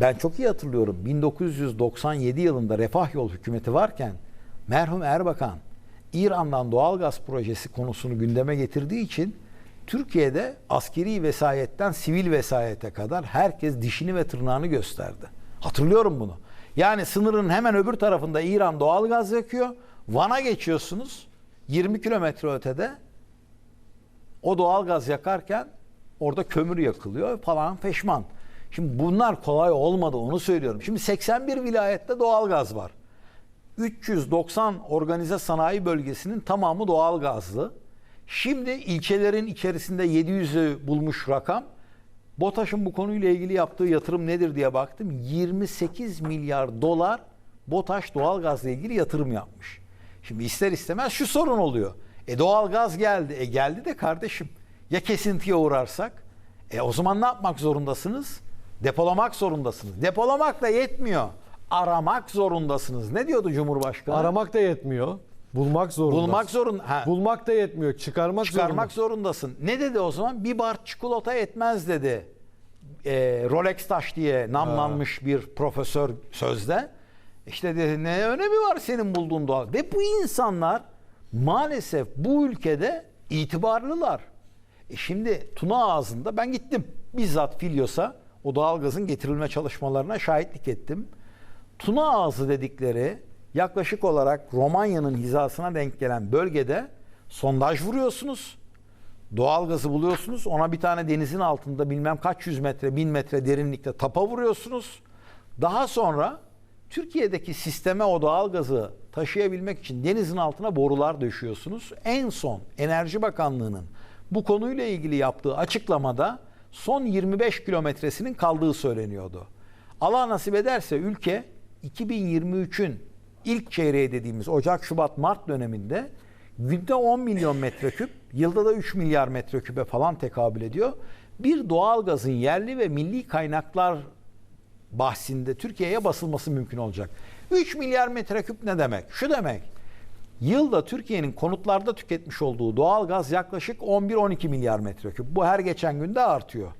Ben çok iyi hatırlıyorum. 1997 yılında Refah Yol hükümeti varken merhum Erbakan İran'dan doğalgaz projesi konusunu gündeme getirdiği için Türkiye'de askeri vesayetten sivil vesayete kadar herkes dişini ve tırnağını gösterdi. Hatırlıyorum bunu. Yani sınırın hemen öbür tarafında İran doğalgaz yakıyor. Van'a geçiyorsunuz. 20 kilometre ötede o doğalgaz yakarken orada kömür yakılıyor falan peşman. Şimdi bunlar kolay olmadı onu söylüyorum. Şimdi 81 vilayette doğalgaz var. 390 organize sanayi bölgesinin tamamı doğalgazlı. Şimdi ilçelerin içerisinde 700'ü bulmuş rakam. BOTAŞ'ın bu konuyla ilgili yaptığı yatırım nedir diye baktım. 28 milyar dolar BOTAŞ doğalgazla ilgili yatırım yapmış. Şimdi ister istemez şu sorun oluyor. E doğalgaz geldi. E geldi de kardeşim ya kesintiye uğrarsak? E o zaman ne yapmak zorundasınız? Depolamak zorundasınız. Depolamak da yetmiyor. Aramak zorundasınız. Ne diyordu Cumhurbaşkanı? Aramak da yetmiyor. Bulmak zorunda. Bulmak zorun. Ha. Bulmak da yetmiyor. Çıkarmak, Çıkarmak zorunda. zorundasın. Ne dedi o zaman? Bir bar çikolata etmez dedi. Ee, Rolex taş diye namlanmış bir profesör sözde. İşte dedi ne önemi var senin bulduğun doğal. Ve bu insanlar maalesef bu ülkede itibarlılar. E şimdi Tuna ağzında ben gittim. Bizzat Filyos'a o doğalgazın getirilme çalışmalarına şahitlik ettim. Tuna ağzı dedikleri yaklaşık olarak Romanya'nın hizasına denk gelen bölgede sondaj vuruyorsunuz. Doğalgazı buluyorsunuz. Ona bir tane denizin altında bilmem kaç yüz metre, bin metre derinlikte tapa vuruyorsunuz. Daha sonra Türkiye'deki sisteme o doğalgazı taşıyabilmek için denizin altına borular döşüyorsunuz. En son Enerji Bakanlığı'nın bu konuyla ilgili yaptığı açıklamada son 25 kilometresinin kaldığı söyleniyordu. Allah nasip ederse ülke 2023'ün ilk çeyreği dediğimiz Ocak, Şubat, Mart döneminde günde 10 milyon metreküp, yılda da 3 milyar metreküpe falan tekabül ediyor. Bir doğalgazın yerli ve milli kaynaklar bahsinde Türkiye'ye basılması mümkün olacak. 3 milyar metreküp ne demek? Şu demek. Yılda Türkiye'nin konutlarda tüketmiş olduğu doğalgaz yaklaşık 11-12 milyar metreküp. Bu her geçen günde artıyor.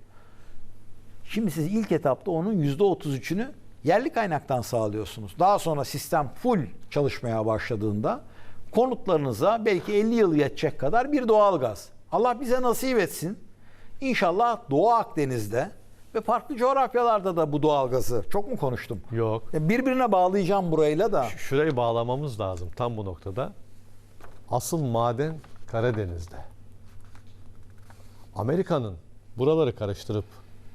Şimdi siz ilk etapta onun %33'ünü yerli kaynaktan sağlıyorsunuz. Daha sonra sistem full çalışmaya başladığında konutlarınıza belki 50 yıl yetecek kadar bir doğalgaz. Allah bize nasip etsin. İnşallah Doğu Akdeniz'de ve farklı coğrafyalarda da bu doğalgazı çok mu konuştum? Yok. Ya Birbirine bağlayacağım burayla da. Ş- Şurayı bağlamamız lazım tam bu noktada. Asıl maden Karadeniz'de. Amerika'nın buraları karıştırıp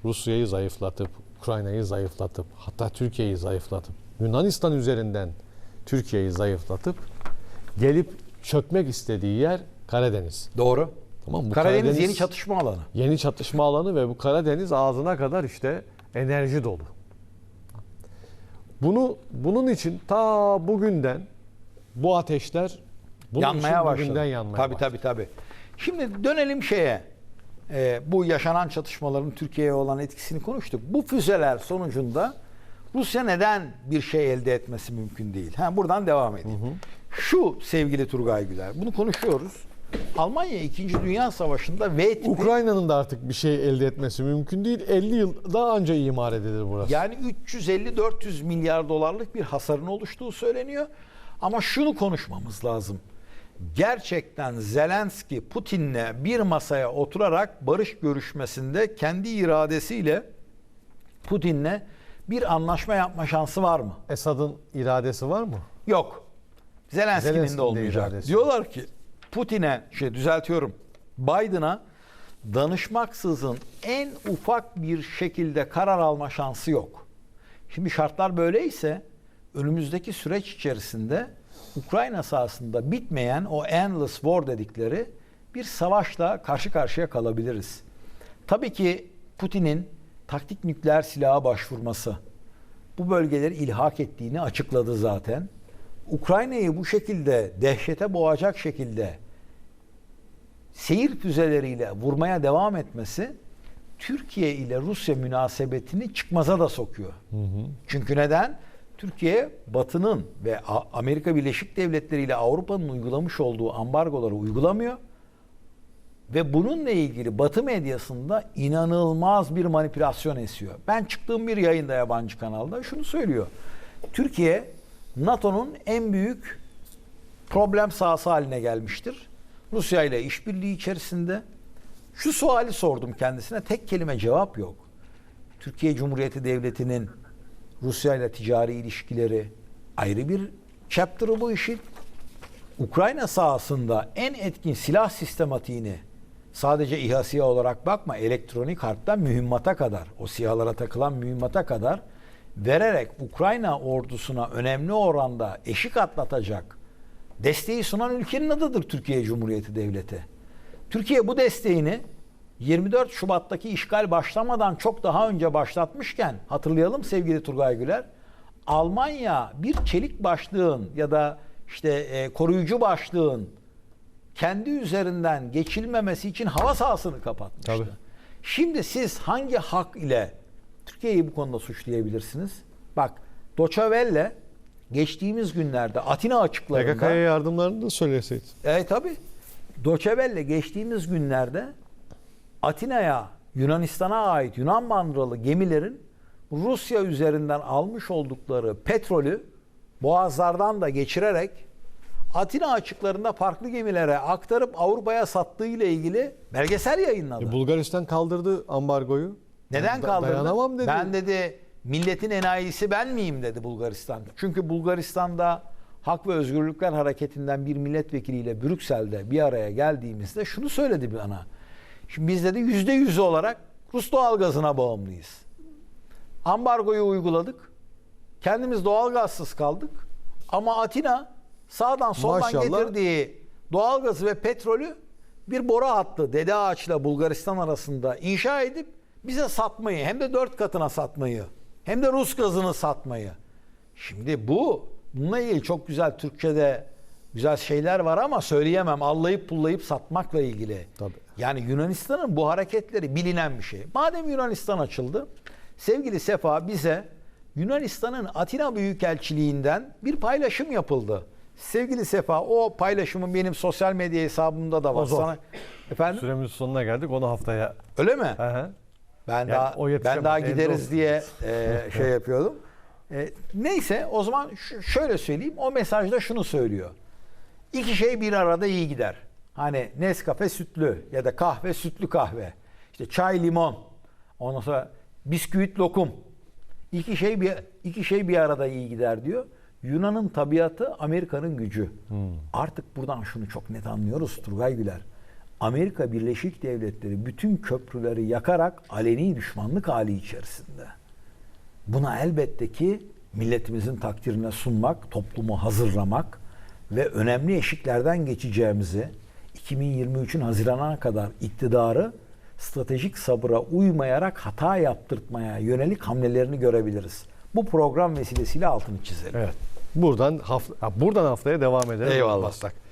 Rusya'yı zayıflatıp, Ukrayna'yı zayıflatıp, hatta Türkiye'yi zayıflatıp, Yunanistan üzerinden Türkiye'yi zayıflatıp gelip çökmek istediği yer Karadeniz. Doğru. Tamam? Bu Karadeniz, yeni çatışma alanı. yeni çatışma alanı ve bu Karadeniz ağzına kadar işte enerji dolu. Bunu bunun için ta bugünden bu ateşler bunun yanmaya için başladı. bugünden yanmaya tabii başladı. tabii tabii. Şimdi dönelim şeye. Ee, bu yaşanan çatışmaların Türkiye'ye olan etkisini konuştuk. Bu füzeler sonucunda Rusya neden bir şey elde etmesi mümkün değil? Ha, buradan devam edeyim. Şu sevgili Turgay Güler, bunu konuşuyoruz. Almanya 2. Dünya Savaşı'nda V tipi Ukrayna'nın da artık bir şey elde etmesi mümkün değil. 50 yıl daha anca imar edilir burası. Yani 350-400 milyar dolarlık bir hasarın oluştuğu söyleniyor. Ama şunu konuşmamız lazım. Gerçekten Zelenski Putin'le bir masaya oturarak barış görüşmesinde kendi iradesiyle Putin'le bir anlaşma yapma şansı var mı? Esad'ın iradesi var mı? Yok. Zelenski'nin de olmayacak. Diyorlar ki Putin'e şey düzeltiyorum. Biden'a danışmaksızın en ufak bir şekilde karar alma şansı yok. Şimdi şartlar böyleyse önümüzdeki süreç içerisinde Ukrayna sahasında bitmeyen o endless war dedikleri bir savaşla karşı karşıya kalabiliriz. Tabii ki Putin'in taktik nükleer silaha başvurması bu bölgeleri ilhak ettiğini açıkladı zaten. Ukrayna'yı bu şekilde dehşete boğacak şekilde seyir füzeleriyle vurmaya devam etmesi Türkiye ile Rusya münasebetini çıkmaza da sokuyor. Çünkü neden? Türkiye Batı'nın ve Amerika Birleşik Devletleri ile Avrupa'nın uygulamış olduğu ambargoları uygulamıyor. Ve bununla ilgili Batı medyasında inanılmaz bir manipülasyon esiyor. Ben çıktığım bir yayında yabancı kanalda şunu söylüyor. Türkiye NATO'nun en büyük problem sahası haline gelmiştir. Rusya ile işbirliği içerisinde. Şu suali sordum kendisine tek kelime cevap yok. Türkiye Cumhuriyeti Devleti'nin Rusya ile ticari ilişkileri ayrı bir chapter'ı bu işin. Ukrayna sahasında en etkin silah sistematiğini sadece İHA SİHA olarak bakma elektronik harpten mühimmata kadar o SİHA'lara takılan mühimmata kadar vererek Ukrayna ordusuna önemli oranda eşik atlatacak desteği sunan ülkenin adıdır Türkiye Cumhuriyeti Devleti. Türkiye bu desteğini 24 Şubat'taki işgal başlamadan çok daha önce başlatmışken hatırlayalım sevgili Turgay Güler. Almanya bir çelik başlığın ya da işte e, koruyucu başlığın kendi üzerinden geçilmemesi için hava sahasını kapatmıştı. Tabii. Şimdi siz hangi hak ile Türkiye'yi bu konuda suçlayabilirsiniz? Bak Welle geçtiğimiz günlerde Atina açıklarında PKK'ya yardımlarını da söyleseydin. Evet tabi. Doçevelle geçtiğimiz günlerde Atina'ya Yunanistan'a ait Yunan bandıralı gemilerin Rusya üzerinden almış oldukları petrolü boğazlardan da geçirerek Atina açıklarında farklı gemilere aktarıp Avrupa'ya sattığı ile ilgili belgesel yayınladı. E, Bulgaristan kaldırdı ambargoyu. Neden kaldırdı? Dayanamam dedi. Ben dedi milletin enayisi ben miyim dedi Bulgaristan. Çünkü Bulgaristan'da Hak ve Özgürlükler Hareketi'nden bir milletvekiliyle Brüksel'de bir araya geldiğimizde şunu söyledi bana. Şimdi biz dedi yüzde yüz olarak Rus doğalgazına bağımlıyız. Ambargoyu uyguladık. Kendimiz doğalgazsız kaldık. Ama Atina sağdan soldan Maşallah. getirdiği doğalgazı ve petrolü bir boru hattı Dede Ağaç'la Bulgaristan arasında inşa edip bize satmayı hem de dört katına satmayı hem de Rus gazını satmayı. Şimdi bu bununla ilgili çok güzel Türkçe'de güzel şeyler var ama söyleyemem. Allayıp pullayıp satmakla ilgili. Tabii. Yani Yunanistan'ın bu hareketleri bilinen bir şey. Madem Yunanistan açıldı, sevgili Sefa bize Yunanistan'ın Atina Büyükelçiliğinden bir paylaşım yapıldı. Sevgili Sefa o paylaşımın benim sosyal medya hesabımda da var. O zor. Sana efendim Süremizin sonuna geldik. Onu haftaya. öyle mi? Hı hı. Ben Yani daha o ben daha gideriz diye e, şey yapıyordum. E, neyse o zaman şöyle söyleyeyim. O mesajda şunu söylüyor. İki şey bir arada iyi gider. Hani Nescafe sütlü ya da kahve sütlü kahve. İşte çay limon. Ondan sonra bisküvit lokum. İki şey bir iki şey bir arada iyi gider diyor. Yunan'ın tabiatı Amerika'nın gücü. Artık buradan şunu çok net anlıyoruz Turgay Güler. Amerika Birleşik Devletleri bütün köprüleri yakarak aleni düşmanlık hali içerisinde. Buna elbette ki milletimizin takdirine sunmak, toplumu hazırlamak ve önemli eşiklerden geçeceğimizi 2023'ün Haziran'a kadar iktidarı stratejik sabıra uymayarak hata yaptırtmaya yönelik hamlelerini görebiliriz. Bu program vesilesiyle altını çizelim. Evet. Buradan hafta, buradan haftaya devam edelim. Eyvallah. Maslak.